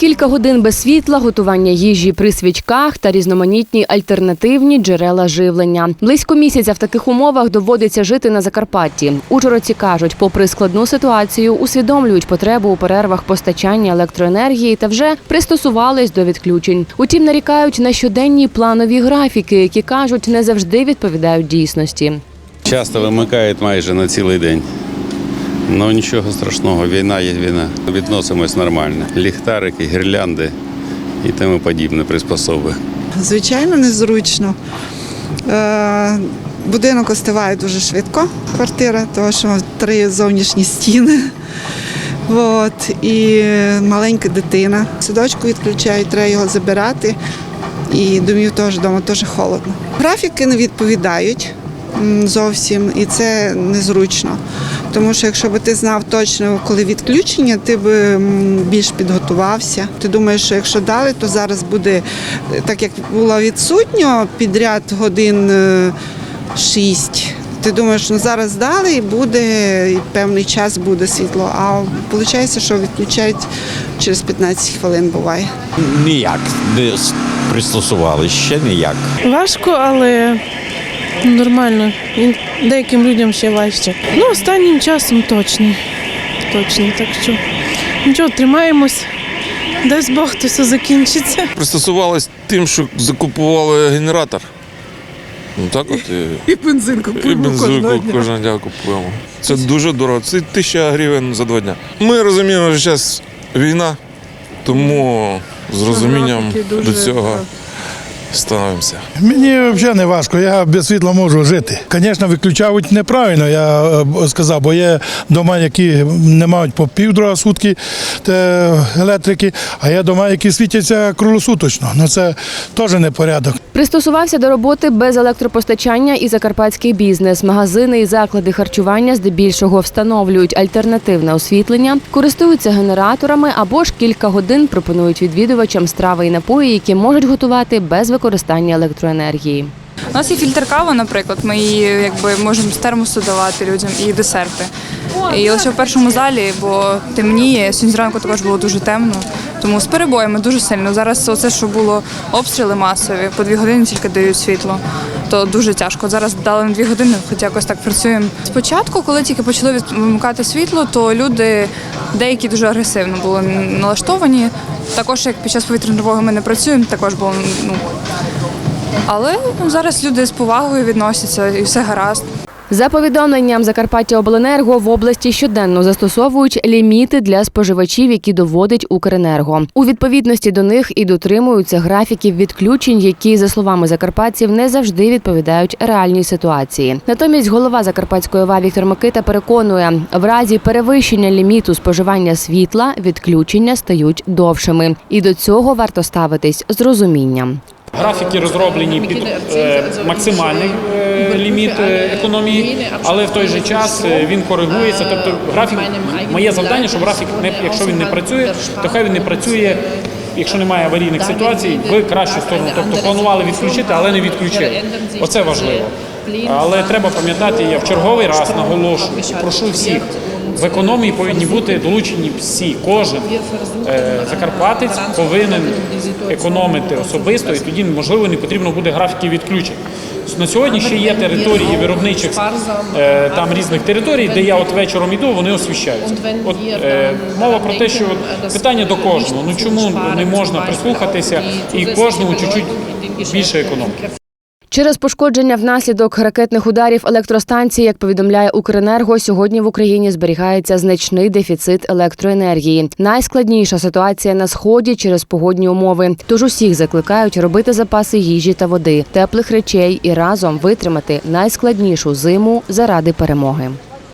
Кілька годин без світла, готування їжі при свічках та різноманітні альтернативні джерела живлення. Близько місяця в таких умовах доводиться жити на Закарпатті. Ужгородці кажуть, попри складну ситуацію, усвідомлюють потребу у перервах постачання електроенергії та вже пристосувались до відключень. Утім, нарікають на щоденні планові графіки, які кажуть, не завжди відповідають дійсності. Часто вимикають майже на цілий день. Ну нічого страшного, війна є війна. Відносимось нормально. Ліхтарики, гірлянди і тому подібне приспособи. Звичайно, незручно. Е, Будинок остиває дуже швидко, квартира, тому що три зовнішні стіни. От, і маленька дитина. Садочку відключають, треба його забирати. І домів теж вдома теж холодно. Графіки не відповідають зовсім, і це незручно. Тому що якщо б ти знав точно, коли відключення, ти б більш підготувався. Ти думаєш, що якщо дали, то зараз буде так, як було відсутньо підряд годин е, шість. Ти думаєш, ну зараз дали і буде і певний час буде світло. А виходить, що відключають через 15 хвилин буває. Ніяк не пристосували, ще ніяк. Важко, але нормально. І деяким людям ще важче. Ну, останнім часом точно. Точно. Так що нічого, тримаємось. Дасть Бог, то все закінчиться. пристосувалися тим, що закупували генератор. Ну так от і, І бензин і купуємо бензин кожного дня купуємо. Це дуже дорого. Це тисяча гривень за два дня. Ми розуміємо, що зараз війна, тому з розумінням до цього ставимося. Мені взагалі не важко, я без світла можу жити. Звісно, виключають неправильно, я е, сказав, бо є дома, які не мають по півдруга сутки електрики, а є дома, які світяться круглосуточно. Ну це теж не порядок. Пристосувався до роботи без електропостачання і закарпатський бізнес. Магазини і заклади харчування здебільшого встановлюють альтернативне освітлення, користуються генераторами або ж кілька годин пропонують відвідувачам страви і напої, які можуть готувати без використання електроенергії. У нас є фільтр кава, наприклад. Ми її якби можемо з термосу давати людям і десерти. І лише в першому залі, бо темніє. Сьогодні зранку також було дуже темно. Тому з перебоями дуже сильно. Зараз оце, що було обстріли масові, по дві години тільки дають світло. То дуже тяжко. Зараз дали на дві години, хоч якось так працюємо. Спочатку, коли тільки почали вимикати світло, то люди деякі дуже агресивно були налаштовані. Також як під час повітряної тривоги ми не працюємо, також було ну, але ну, зараз люди з повагою відносяться і все гаразд. За повідомленням Закарпаття Обленерго в області щоденно застосовують ліміти для споживачів, які доводить Укренерго. У відповідності до них і дотримуються графіків відключень, які, за словами закарпатців, не завжди відповідають реальній ситуації. Натомість голова Закарпатської ОВА Віктор Микита переконує, в разі перевищення ліміту споживання світла відключення стають довшими, і до цього варто ставитись з розумінням. Графіки розроблені під е, максимальний е, ліміт е, економії, але в той же час е, він коригується. Тобто графік моє завдання, щоб графік не якщо він не працює, то хай він не працює. Якщо немає аварійних ситуацій, в кращу сторону. Тобто планували відключити, але не відключили. Оце важливо. Але треба пам'ятати, я в черговий раз наголошую і прошу всіх. В економії повинні бути долучені всі. Кожен е, закарпатець повинен економити особисто, і тоді можливо не потрібно буде графіки відключень. На сьогодні ще є території виробничих е, там різних територій, де я от вечором іду, вони освіщаються. От е, мова про те, що питання до кожного. Ну чому не можна прислухатися і кожному чуть-чуть більше економити? Через пошкодження внаслідок ракетних ударів електростанції, як повідомляє Укренерго, сьогодні в Україні зберігається значний дефіцит електроенергії. Найскладніша ситуація на сході через погодні умови. Тож усіх закликають робити запаси їжі та води, теплих речей і разом витримати найскладнішу зиму заради перемоги.